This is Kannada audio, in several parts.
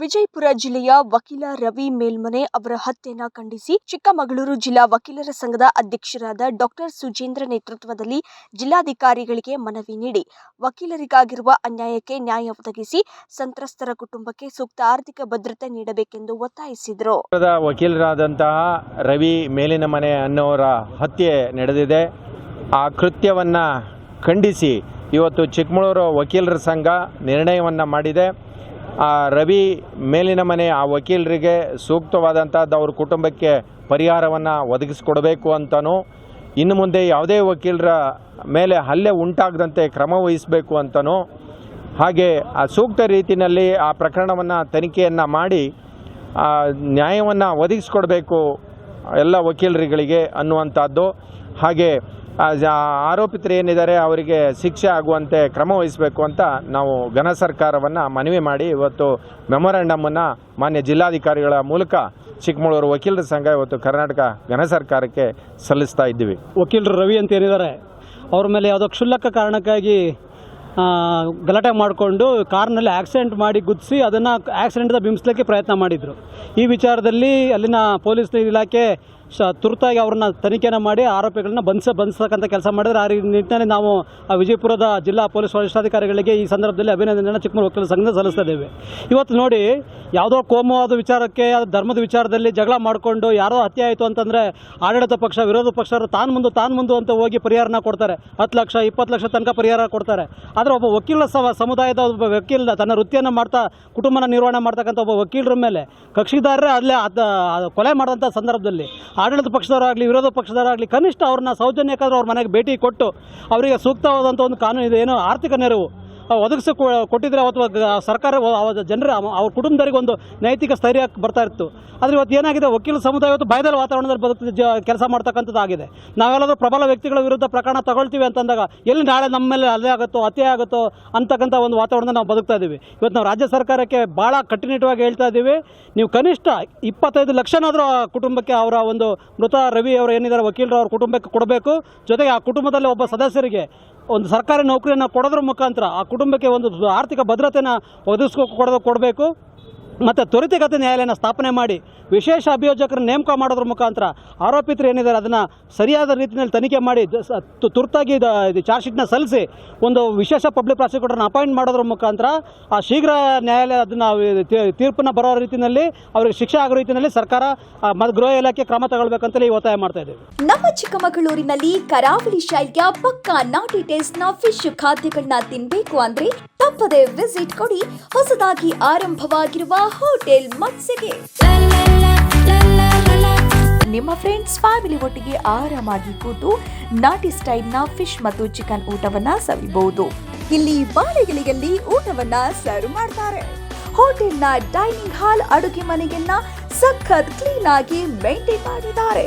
ವಿಜಯಪುರ ಜಿಲ್ಲೆಯ ವಕೀಲ ರವಿ ಮೇಲ್ಮನೆ ಅವರ ಹತ್ಯೆಯನ್ನು ಖಂಡಿಸಿ ಚಿಕ್ಕಮಗಳೂರು ಜಿಲ್ಲಾ ವಕೀಲರ ಸಂಘದ ಅಧ್ಯಕ್ಷರಾದ ಡಾಕ್ಟರ್ ಸುಜೇಂದ್ರ ನೇತೃತ್ವದಲ್ಲಿ ಜಿಲ್ಲಾಧಿಕಾರಿಗಳಿಗೆ ಮನವಿ ನೀಡಿ ವಕೀಲರಿಗಾಗಿರುವ ಅನ್ಯಾಯಕ್ಕೆ ನ್ಯಾಯ ಒದಗಿಸಿ ಸಂತ್ರಸ್ತರ ಕುಟುಂಬಕ್ಕೆ ಸೂಕ್ತ ಆರ್ಥಿಕ ಭದ್ರತೆ ನೀಡಬೇಕೆಂದು ಒತ್ತಾಯಿಸಿದರು. ವಕೀಲರಾದಂತಹ ರವಿ ಮೇಲಿನ ಮನೆ ಅನ್ನೋರ ಹತ್ಯೆ ನಡೆದಿದೆ. ಆ ಕೃತ್ಯವನ್ನು ಖಂಡಿಸಿ ಇವತ್ತು ಚಿಕ್ಕಮಗಳೂರು ವಕೀಲರ ಸಂಘ ನಿರ್ಣಯವನ್ನು ಮಾಡಿದೆ. ಆ ರವಿ ಮೇಲಿನ ಮನೆ ಆ ವಕೀಲರಿಗೆ ಸೂಕ್ತವಾದಂಥದ್ದು ಅವ್ರ ಕುಟುಂಬಕ್ಕೆ ಪರಿಹಾರವನ್ನು ಒದಗಿಸಿಕೊಡಬೇಕು ಅಂತಲೂ ಇನ್ನು ಮುಂದೆ ಯಾವುದೇ ವಕೀಲರ ಮೇಲೆ ಹಲ್ಲೆ ಉಂಟಾಗದಂತೆ ಕ್ರಮ ವಹಿಸಬೇಕು ಅಂತನೂ, ಹಾಗೆ ಆ ಸೂಕ್ತ ರೀತಿಯಲ್ಲಿ ಆ ಪ್ರಕರಣವನ್ನು ತನಿಖೆಯನ್ನು ಮಾಡಿ ನ್ಯಾಯವನ್ನು ಒದಗಿಸ್ಕೊಡ್ಬೇಕು ಎಲ್ಲ ವಕೀಲರುಗಳಿಗೆ ಅನ್ನುವಂಥದ್ದು ಹಾಗೆ ಆರೋಪಿತರು ಏನಿದ್ದಾರೆ, ಅವರಿಗೆ ಶಿಕ್ಷೆ ಆಗುವಂತೆ ಕ್ರಮ ವಹಿಸಬೇಕು ಅಂತ ನಾವು ಘನ ಸರ್ಕಾರವನ್ನು ಮನವಿ ಮಾಡಿ ಇವತ್ತು ಮೆಮೊರಾಂಡಮನ್ನು ಮಾನ್ಯ ಜಿಲ್ಲಾಧಿಕಾರಿಗಳ ಮೂಲಕ ಚಿಕ್ಕಮಗಳೂರು ವಕೀಲರ ಸಂಘ ಇವತ್ತು ಕರ್ನಾಟಕ ಘನ ಸರ್ಕಾರಕ್ಕೆ ಸಲ್ಲಿಸ್ತಾ ಇದ್ದೀವಿ. ವಕೀಲರು ರವಿ ಅಂತ ಏನಿದ್ದಾರೆ ಅವ್ರ ಮೇಲೆ ಯಾವುದೋ ಕ್ಷುಲ್ಲಕ ಕಾರಣಕ್ಕಾಗಿ ಗಲಾಟೆ ಮಾಡಿಕೊಂಡು ಕಾರ್ನಲ್ಲಿ ಆಕ್ಸಿಡೆಂಟ್ ಮಾಡಿ ಗುದ್ದಿಸಿ ಅದನ್ನು ಆಕ್ಸಿಡೆಂಟ್ದ ಬಿಂಬಿಸ್ಲಿಕ್ಕೆ ಪ್ರಯತ್ನ ಮಾಡಿದರು. ಈ ವಿಚಾರದಲ್ಲಿ ಅಲ್ಲಿನ ಪೊಲೀಸ್ ಇಲಾಖೆ ಶ ತುರ್ತಾಗಿ ಅವ್ರನ್ನ ತನಿಖೆನ ಮಾಡಿ ಆರೋಪಿಗಳನ್ನ ಬಂಧಿಸ ಬಂಧಿಸ್ತಕ್ಕಂಥ ಕೆಲಸ ಮಾಡಿದ್ರೆ ಆ ನಿಟ್ಟಿನಲ್ಲಿ ನಾವು ಆ ವಿಜಯಪುರದ ಜಿಲ್ಲಾ ಪೊಲೀಸ್ ವರಿಷ್ಠಾಧಿಕಾರಿಗಳಿಗೆ ಈ ಸಂದರ್ಭದಲ್ಲಿ ಅಭಿನಂದನೆಯನ್ನು ಚಿಕ್ಕಮಗಳೂರು ವಕೀಲರ ಸಂಘ ಸಲ್ಲಿಸ್ತಾ ಇದ್ದೇವೆ ಇವತ್ತು ನೋಡಿ ಯಾವುದೋ ಕೋಮವಾದ ವಿಚಾರಕ್ಕೆ ಧರ್ಮದ ವಿಚಾರದಲ್ಲಿ ಜಗಳ ಮಾಡಿಕೊಂಡು ಯಾರೋ ಹತ್ಯೆ ಆಯಿತು ಅಂತಂದರೆ ಆಡಳಿತ ಪಕ್ಷ, ವಿರೋಧ ಪಕ್ಷರು ತಾನು ಮುಂದೆ ತಾನು ಮುಂದೆ ಅಂತ ಹೋಗಿ ಪರಿಹಾರನ ಕೊಡ್ತಾರೆ. ಹತ್ತು ಲಕ್ಷ, ಇಪ್ಪತ್ತು ಲಕ್ಷ ತನಕ ಪರಿಹಾರ ಕೊಡ್ತಾರೆ. ಆದರೆ ಒಬ್ಬ ವಕೀಲ ಸಮ ಸಮುದಾಯದ ಒಬ್ಬ ವಕೀಲ ತನ್ನ ವೃತ್ತಿಯನ್ನು ಮಾಡ್ತಾ ಕುಟುಂಬನ ನಿರ್ವಹಣೆ ಮಾಡ್ತಕ್ಕಂಥ ಒಬ್ಬ ವಕೀಲರ ಮೇಲೆ ಕಕ್ಷಿದಾರರೇ ಅಲ್ಲೇ ಕೊಲೆ ಮಾಡಿದಂಥ ಸಂದರ್ಭದಲ್ಲಿ ಆಡಳಿತ ಪಕ್ಷದವರಾಗಲಿ, ವಿರೋಧ ಪಕ್ಷದವರಾಗಲಿ, ಕನಿಷ್ಠ ಅವ್ರನ್ನ ಸೌಜನ್ಯಕ್ಕಾದ್ರೂ ಅವ್ರ ಮನೆಗೆ ಭೇಟಿ ಕೊಟ್ಟು, ಅವರಿಗೆ ಸೂಕ್ತವಾದಂಥ ಒಂದು ಕಾನೂನು ಇದೆ ಏನು ಆರ್ಥಿಕ ನೆರವು. ಒದಗಿಸಿ ಕೊಟ್ಟಿದ್ರೆ ಅವತ್ತು ಸರ್ಕಾರ ಜನರ ಅವ್ರ ಕುಟುಂಬದವರಿಗೆ ಒಂದು ನೈತಿಕ ಸ್ಥೈರ್ಯ ಬರ್ತಾ ಇತ್ತು. ಆದರೆ ಇವತ್ತು ಏನಾಗಿದೆ? ವಕೀಲ ಸಮುದಾಯ ಇವತ್ತು ಭಯದ ವಾತಾವರಣದಲ್ಲಿ ಬದುಕು ಕೆಲಸ ಮಾಡ್ತಕ್ಕಂಥದ್ದು ಆಗಿದೆ. ನಾವೆಲ್ಲರೂ ಪ್ರಬಲ ವ್ಯಕ್ತಿಗಳ ವಿರುದ್ಧ ಪ್ರಕರಣ ತಗೊಳ್ತೀವಿ ಅಂತಂದಾಗ ಎಲ್ಲಿ ನಾಳೆ ನಮ್ಮ ಮೇಲೆ ಅಲ್ಲೇ ಆಗುತ್ತೋ ಅತಿ ಆಗುತ್ತೋ ಅಂತಕ್ಕಂಥ ಒಂದು ವಾತಾವರಣ ನಾವು ಬದುಕ್ತಾ ಇದ್ದೀವಿ. ಇವತ್ತು ನಾವು ರಾಜ್ಯ ಸರ್ಕಾರಕ್ಕೆ ಭಾಳ ಕಟ್ಟುನಿಟ್ಟವಾಗಿ ಹೇಳ್ತಾ ಇದ್ದೀವಿ. ನೀವು ಕನಿಷ್ಠ ಇಪ್ಪತ್ತೈದು ಲಕ್ಷನಾದರೂ ಆ ಕುಟುಂಬಕ್ಕೆ ಅವರ ಒಂದು ಮೃತ ರವಿ ಅವರು ಏನಿದ್ದಾರೆ, ವಕೀಲರು ಅವ್ರ ಕುಟುಂಬಕ್ಕೆ ಕೊಡಬೇಕು. ಜೊತೆಗೆ ಆ ಕುಟುಂಬದಲ್ಲಿ ಒಬ್ಬ ಸದಸ್ಯರಿಗೆ ಒಂದು ಸರ್ಕಾರಿ ನೌಕರಿಯನ್ನು ಕೊಡೋದ್ರ ಮುಖಾಂತರ ಆ ಕುಟುಂಬಕ್ಕೆ ಒಂದು ಆರ್ಥಿಕ ಭದ್ರತೆಯನ್ನು ಒದಗಿಸ್ಕೊ ಕೊಡೋದು ಕೊಡಬೇಕು. ಮತ್ತು ತ್ವರಿತಗತಿ ನ್ಯಾಯಾಲಯನ ಸ್ಥಾಪನೆ ಮಾಡಿ ವಿಶೇಷ ಅಭಿಯೋಜಕರ ನೇಮಕ ಮಾಡೋದ್ರ ಮುಖಾಂತರ ಆರೋಪಿತರು ಏನಿದ್ದಾರೆ ಅದನ್ನು ಸರಿಯಾದ ರೀತಿಯಲ್ಲಿ ತನಿಖೆ ಮಾಡಿ ತುರ್ತಾಗಿ ಚಾರ್ಜ್ ಶೀಟ್ನ ಸಲ್ಲಿಸಿ ಒಂದು ವಿಶೇಷ ಪಬ್ಲಿಕ್ ಪ್ರಾಸಿಕ್ಯೂಟರ್ನ ಅಪಾಯಿಂಟ್ ಮಾಡೋದ್ರ ಮುಖಾಂತರ ಆ ಶೀಘ್ರ ನ್ಯಾಯಾಲಯ ಅದನ್ನು ತೀರ್ಪನ್ನು ಬರೋ ರೀತಿಯಲ್ಲಿ ಅವರಿಗೆ ಶಿಕ್ಷೆ ಆಗೋ ರೀತಿಯಲ್ಲಿ ಸರ್ಕಾರ ಗೃಹ ಇಲಾಖೆ ಕ್ರಮ ತಗೊಳ್ಬೇಕಂತಲೇ ಒತ್ತಾಯ ಮಾಡ್ತಾ ಇದ್ದೇವೆ. ನಮ್ಮ ಚಿಕ್ಕಮಗಳೂರಿನಲ್ಲಿ ಕರಾವಳಿ ಶೈಲಿಯ ಪಕ್ಕಾ ನಾಟಿ ಟೇಸ್ಟ್ನ ಫಿಶ್ ಖಾದ್ಯಗಳನ್ನ ತಿನ್ನಬೇಕು ಅಂದ್ರೆ ತಪ್ಪದೆ ವಿಸಿಟ್ ಕೊಡಿ. ಹೊಸದಾಗಿ ಆರಂಭವಾಗಿರುವ ಹೋಟೆಲ್ ಮತ್ಸೆಗೆ ನಿಮ್ಮ ಫ್ರೆಂಡ್ಸ್ ಫ್ಯಾಮಿಲಿ ಒಟ್ಟಿಗೆ ಆರಾಮಾಗಿ ಕೂತು ನಾಟಿ ಸ್ಟೈಲ್ನ ಫಿಶ್ ಮತ್ತು ಚಿಕನ್ ಊಟವನ್ನ ಸವಿಬಹುದು. ಇಲ್ಲಿ ಬಾಳೆಗಳಿಗೆಲ್ಲಿ ಊಟವನ್ನ ಸರ್ವ್ ಮಾಡ್ತಾರೆ. ಹೋಟೆಲ್ನ ಡೈನಿಂಗ್ ಹಾಲ್ ಅಡುಗೆ ಮನೆಯನ್ನ ಸಖತ್ ಕ್ಲೀನ್ ಆಗಿ ಮೇಂಟೈನ್ ಮಾಡಿದ್ದಾರೆ.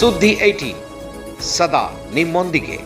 ಸುದ್ದಿ ಏಟಿ ಸದಾ ನಿಮ್ಮೊಂದಿಗೆ